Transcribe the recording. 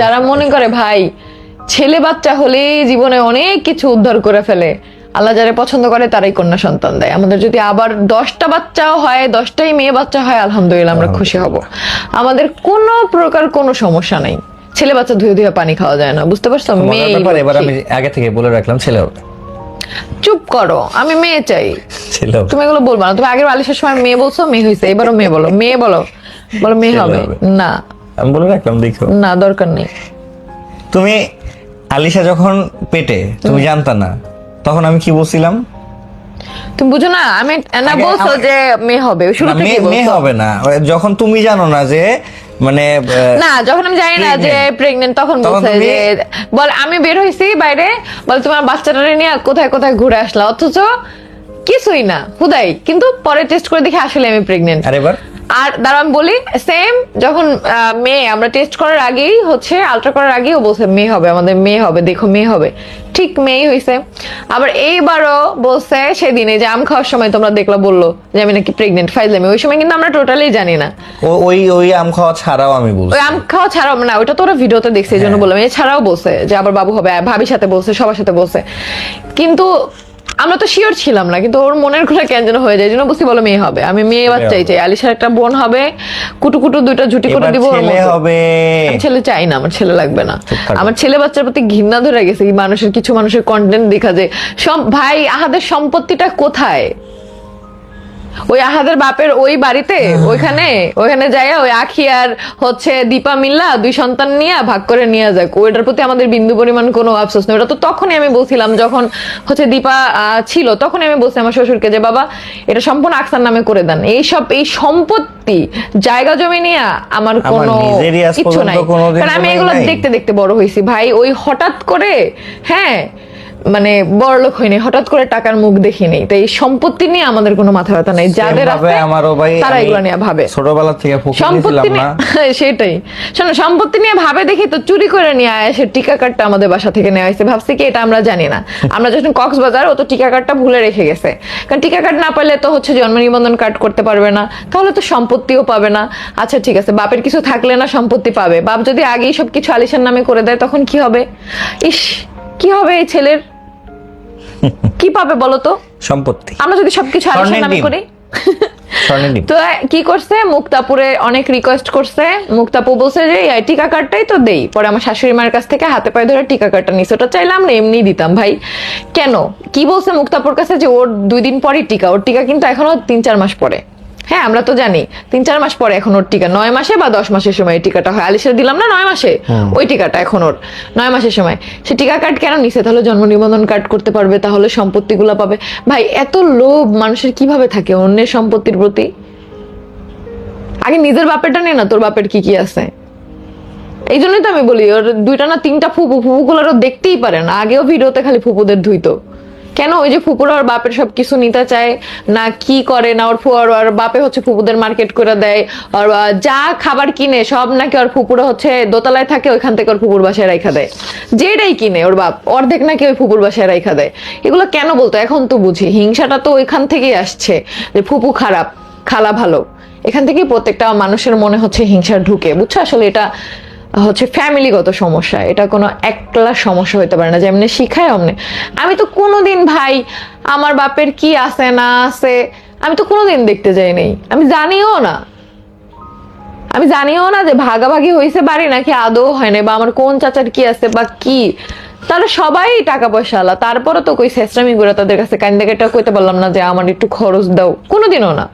যারা মনে করে ভাই ছেলে বাচ্চা হলে জীবনে অনেক কিছু উদ্ধার করে ফেলে। আল্লাহ যারা পছন্দ করে তারাই কন্যা সন্তান দেয়। আমাদের যদি আবার দশটা বাচ্চাও হয় দশটাই মেয়ে বাচ্চা হয় আলহামদুলিল্লাহ আমরা খুশি হব। আমাদের কোনো প্রকার কোনো সমস্যা নেই। ছেলে বাচ্চা ধুয়ে ধুয়ে পানি খাওয়া যায় না বুঝতে পারছ? মেয়ে এবার আমি আগে থেকে বলে রাখলাম ছেলে হবে। চুপ করো আমি মেয়ে চাই। ছেলে তুমি এগুলো বলবা না। তুমি আগের আলিশের সময় মেয়ে বলছো মেয়ে হয়েছে এবারও মেয়ে বলো। মেয়ে বলো। বলো মেয়ে হবে। না। আমি বলে রাখলাম দেখো। না দরকার নেই। তুমি আলিশা যখন পেটে তুমি জানতা না তখন আমি কি বলছিলাম? তুমি বুঝো না আমি না বলছো যে মেয়ে হবে শুরু থেকে মেয়ে হবে না। যখন তুমি জানো না যে মানে না যখন আমি জানি না যে প্রেগনেন্ট তখন বলছে যে বল আমি বের হইছি বাইরে বল তোমার বাচ্চাটারে নিয়ে কোথায় কোথায় ঘুরে আসলা? অথচ কিছুই না হুদাই। কিন্তু পরে টেস্ট করে দেখি আসলে আমি প্রেগনেন্ট আর এবার আর দাঁড়া আমি বলি সেম যখন মেয়ে আমরা টেস্ট করার আগেই হচ্ছে আলট্রা করার আগেই ও বলছে মেয়ে হবে আমাদের মেয়ে হবে দেখো মেয়ে হবে। ঠিক মেয়ে হয়েছে আবার এইবারও বলছে সেদিনে যে আম খাওয়ার সময় তোমরা দেখলা বলল যে আমি নাকি প্রেগনেন্ট ফাইজলামি। ওই সময় কিন্তু আমরা টোটালি জানি না। ওই ওই আম খাওয়া ছাড়াও আমি বলছি। ওই আম খাওয়া ছাড়াও না ওটা তো ওরা ভিডিওতে দেখছে এই জন্য হ্যাঁ। বললাম। এছাড়াও বলছে যে আবার বাবু হবে ভাবির সাথে বলছে সবার সাথে বলছে। কিন্তু আমরা তো শিওর ছিলাম না কিন্তু ওর মনের কথা কেন যেন হয়ে যায়? যেন জন্য বুঝতে বলো মেয়ে হবে। আমি মেয়ে বাচ্চাই চাই। আলিশার একটা বোন হবে কুটু কুটু দুইটা ঝুটি করে দিব ছেলে হবে। ছেলে চাই না আমার ছেলে লাগবে না। আমার ছেলে বাচ্চার প্রতি ঘৃণা ধরে গেছে মানুষের কিছু মানুষের কন্টেন্ট দেখা যায় সব ভাই আহাদের সম্পত্তিটা কোথায়? ওই আহাদের বাপের ওই বাড়িতে ওইখানে ওইখানে যায় ওই আখি আর হচ্ছে দীপা মিল্লা দুই সন্তান নিয়ে ভাগ করে নিয়ে যাক। ওইটার প্রতি আমাদের বিন্দু পরিমাণ কোনো আফসোস নেই। ওটা তো তখনই আমি বলছিলাম যখন হচ্ছে দীপা ছিল তখনই আমি বলছি আমার শ্বশুরকে যে বাবা এটা সম্পূর্ণ আকসার নামে করে দেন। এইসব এই সম্পত্তি জায়গা জমি নিয়ে আমার কোনো ইচ্ছু নাই। কারণ আমি এগুলো দেখতে দেখতে বড় হয়েছি। ভাই ওই হঠাৎ করে হ্যাঁ মানে বড়লোক হয়নি হঠাৎ করে টাকার মুখ দেখিনি। তো এই সম্পত্তি নিয়ে আমাদের কোনো মাথা ব্যথা নেই। যাদের আছে আমারও ভাই তারা এগুলো নিয়ে ভাবে। ছোটবেলা থেকে সম্পত্তি সেটাই। শোনো সম্পত্তি নিয়ে ভাবে দেখি তো চুরি করে নিয়ে আয় সে টিকা কার্ডটা আমাদের বাসা থেকে নেওয়া হয়েছে। ভাবছি কি এটা আমরা জানি না। আমরা যখন কক্সবাজার ও তো টিকা কার্ডটা ভুলে রেখে গেছে। কারণ টিকা কার্ড না পারলে তো হচ্ছে জন্ম নিবন্ধন কার্ড করতে পারবে না। তাহলে তো সম্পত্তিও পাবে না। আচ্ছা ঠিক আছে বাপের কিছু থাকলে না সম্পত্তি পাবে। বাপ যদি আগেই সবকিছু আলিশার নামে করে দেয় তখন কি হবে? ইস কি হবে এই ছেলের? কি পাবে বলো তো? সম্পত্তি। আমরা যদি সবকিছু আলিশার স্বর্ণের নামে করি। তো কি করছে? মুক্তাপুরে অনেক রিকোয়েস্ট করছে। মুক্তাপু বলছে যে এই টিকা কার্ডটাই তো দেই। পরে আমার শাশুড়ি মার কাছ থেকে হাতে পায়ে ধরে টিকা কার্ডটা নিছে। ওটা চাইলাম না এমনি দিতাম ভাই। কেন? কি বলছে মুক্তাপুর কাছে যে ওর দুই দিন পরই টিকা। ওর টিকা কিন্তু এখনও তিন চার মাস পরে। হ্যাঁ আমরা তো জানি। তিন চার মাস পরে এখন ওর টিকা। নয় মাসে বা দশ মাসের সময় এই টিকাটা হয়? আলিশা দিলাম না নয় মাসে? ওই টিকাটা এখন ওর। নয় মাসের সময়। সে টিকা কার্ড কেন নিছে? তাহলে জন্ম নিবন্ধন কার্ড করতে পারবে তাহলে সম্পত্তিগুলো পাবে। ভাই এত লোভ মানুষের কীভাবে থাকে অন্যের সম্পত্তির প্রতি? আগে নিজের বাপেরটা নে না তোর বাপের কি কি আছে? এই জন্যই তো আমি বলি ওর দুইটা না তিনটা ফুপু ফুপুগুলোর ও দেখতেই পারে না। আগেও ভিডিওতে খালি ফুপুদের ধুইতো। কেন ওই যে ফুপুরা ওর বাপের সব কিছু নিতে চায়? না কি করে? না ওর ওর বাপে হচ্ছে ফুপুদের মার্কেট করে দেয়। আর যা খাবার কিনে, সব নাকি ওর ফুপুরা হচ্ছে দোতলায় থাকে, ওইখান থেকে ওর ফুপুর বাসায় রাইখা দেয়। যেটাই কিনে ওর বাপ, অর্ধেক নাকি ওই ফুপুর বাসায় রাইখা দেয়। এগুলো কেন বলতো? এখন তো বুঝি। হিংসাটা তো ওইখান থেকেই আসছে যে ফুপু খারাপ, খালা ভালো। এখান থেকেই প্রত্যেকটা মানুষের মনে হচ্ছে হিংসা ঢুকে। বুঝছ? আসলে এটা হচ্ছে ফ্যামিলিগত সমস্যা। এটা কোনো একলা সমস্যা হতে পারে না যেমনি শিখায় অমনি। আমি তো কোনোদিন ভাই, আমার বাপের কি আছে, না আছে, আমি তো কোনোদিন দেখতে যাই নাই। আমি জানিও না। আমি জানিও না যে ভাগাভাগি হয়েছে বাড়ি নাকি আদৌ হয় না বা আমার কোন চাচার কি আছে, বা কি। তারা সবাই টাকা পয়সা আলা। তারপরে তো কই শেষরামি করে তাদের কাছে কান্দে কেটে কইতে পারলাম না যে আমার একটু খরচ দাও। কোনোদিনও না।